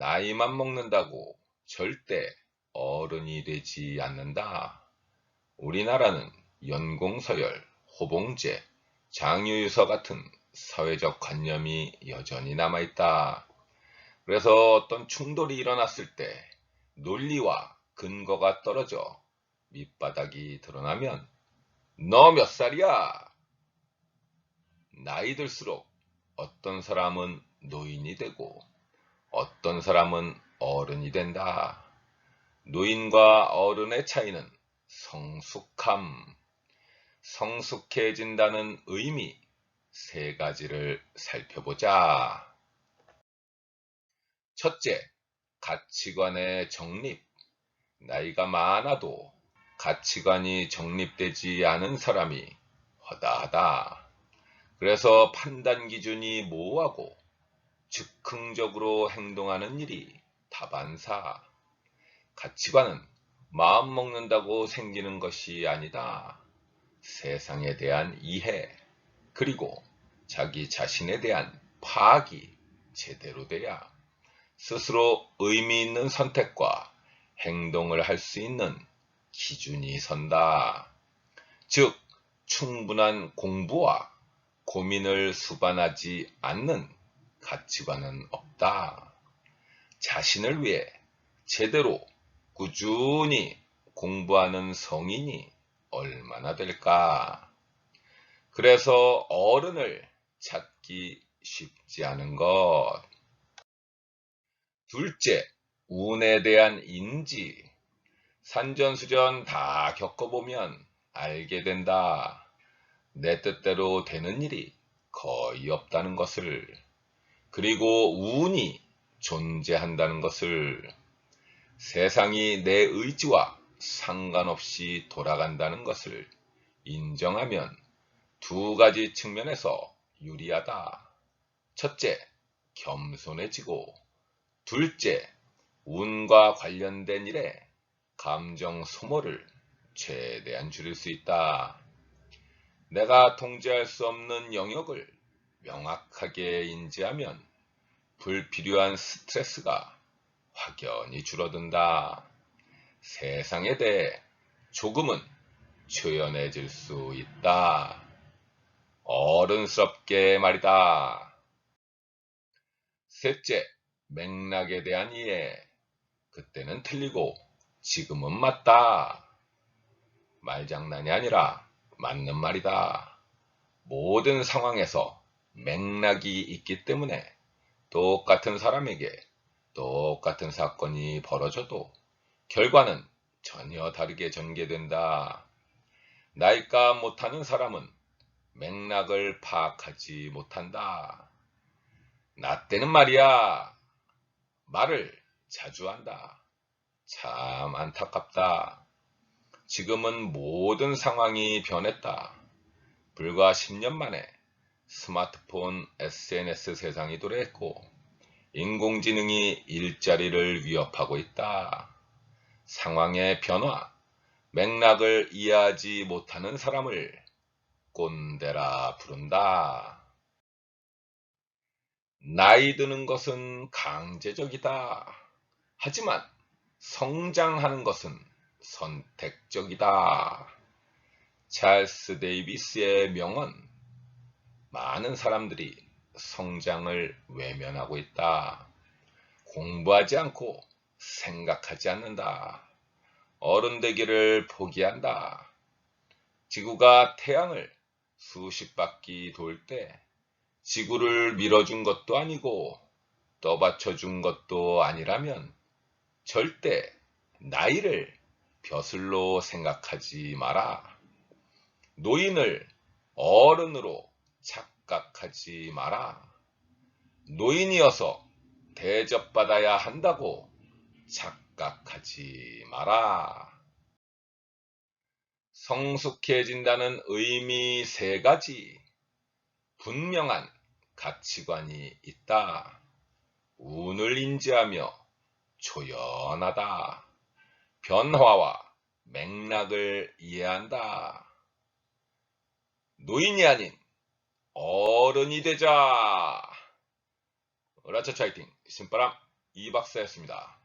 나이만 먹는다고 절대 어른이 되지 않는다. 우리나라는 연공서열, 호봉제, 장유유서 같은 사회적 관념이 여전히 남아있다. 그래서 어떤 충돌이 일어났을 때 논리와 근거가 떨어져 밑바닥이 드러나면 너 몇 살이야? 나이 들수록 어떤 사람은 노인이 되고 어떤 사람은 어른이 된다. 노인과 어른의 차이는 성숙함, 성숙해진다는 의미 세 가지를 살펴보자. 첫째, 가치관의 정립. 나이가 많아도 가치관이 정립되지 않은 사람이 허다하다. 그래서 판단 기준이 모호하고 즉흥적으로 행동하는 일이 다반사. 가치관은 마음 먹는다고 생기는 것이 아니다. 세상에 대한 이해, 그리고 자기 자신에 대한 파악이 제대로 돼야 스스로 의미 있는 선택과 행동을 할 수 있는 기준이 선다. 즉, 충분한 공부와 고민을 수반하지 않는 가치관은 없다. 자신을 위해 제대로 꾸준히 공부하는 성인이 얼마나 될까? 그래서 어른을 찾기 쉽지 않은 것. 둘째, 운에 대한 인지. 산전수전 다 겪어보면 알게 된다. 내 뜻대로 되는 일이 거의 없다는 것을. 그리고 운이 존재한다는 것을. 세상이 내 의지와 상관없이 돌아간다는 것을 인정하면 두 가지 측면에서 유리하다. 첫째, 겸손해지고, 둘째, 운과 관련된 일에 감정 소모를 최대한 줄일 수 있다. 내가 통제할 수 없는 영역을 명확하게 인지하면 불필요한 스트레스가 확연히 줄어든다. 세상에 대해 조금은 초연해질 수 있다. 어른스럽게 말이다. 셋째, 맥락에 대한 이해. 그때는 틀리고 지금은 맞다. 말장난이 아니라 맞는 말이다. 모든 상황에서 맥락이 있기 때문에 똑같은 사람에게 똑같은 사건이 벌어져도 결과는 전혀 다르게 전개된다. 나이가 못하는 사람은 맥락을 파악하지 못한다. 나 때는 말이야. 말을 자주 한다. 참 안타깝다. 지금은 모든 상황이 변했다. 불과 10년 만에 스마트폰, SNS 세상이 도래했고 인공지능이 일자리를 위협하고 있다. 상황의 변화, 맥락을 이해하지 못하는 사람을 꼰대라 부른다. 나이 드는 것은 강제적이다. 하지만 성장하는 것은 선택적이다. 찰스 데이비스의 명언. 많은 사람들이 성장을 외면하고 있다. 공부하지 않고 생각하지 않는다. 어른 되기를 포기한다. 지구가 태양을 수십 바퀴 돌 때 지구를 밀어준 것도 아니고 떠받쳐준 것도 아니라면 절대 나이를 벼슬로 생각하지 마라. 노인을 어른으로 착각하지 마라. 노인이어서 대접받아야 한다고 착각하지 마라. 성숙해진다는 의미 세 가지. 분명한 가치관이 있다. 운을 인지하며 초연하다. 변화와 맥락을 이해한다. 노인이 아닌 어른이 되자. 으라차차 화이팅. 신바람. 이 박사였습니다.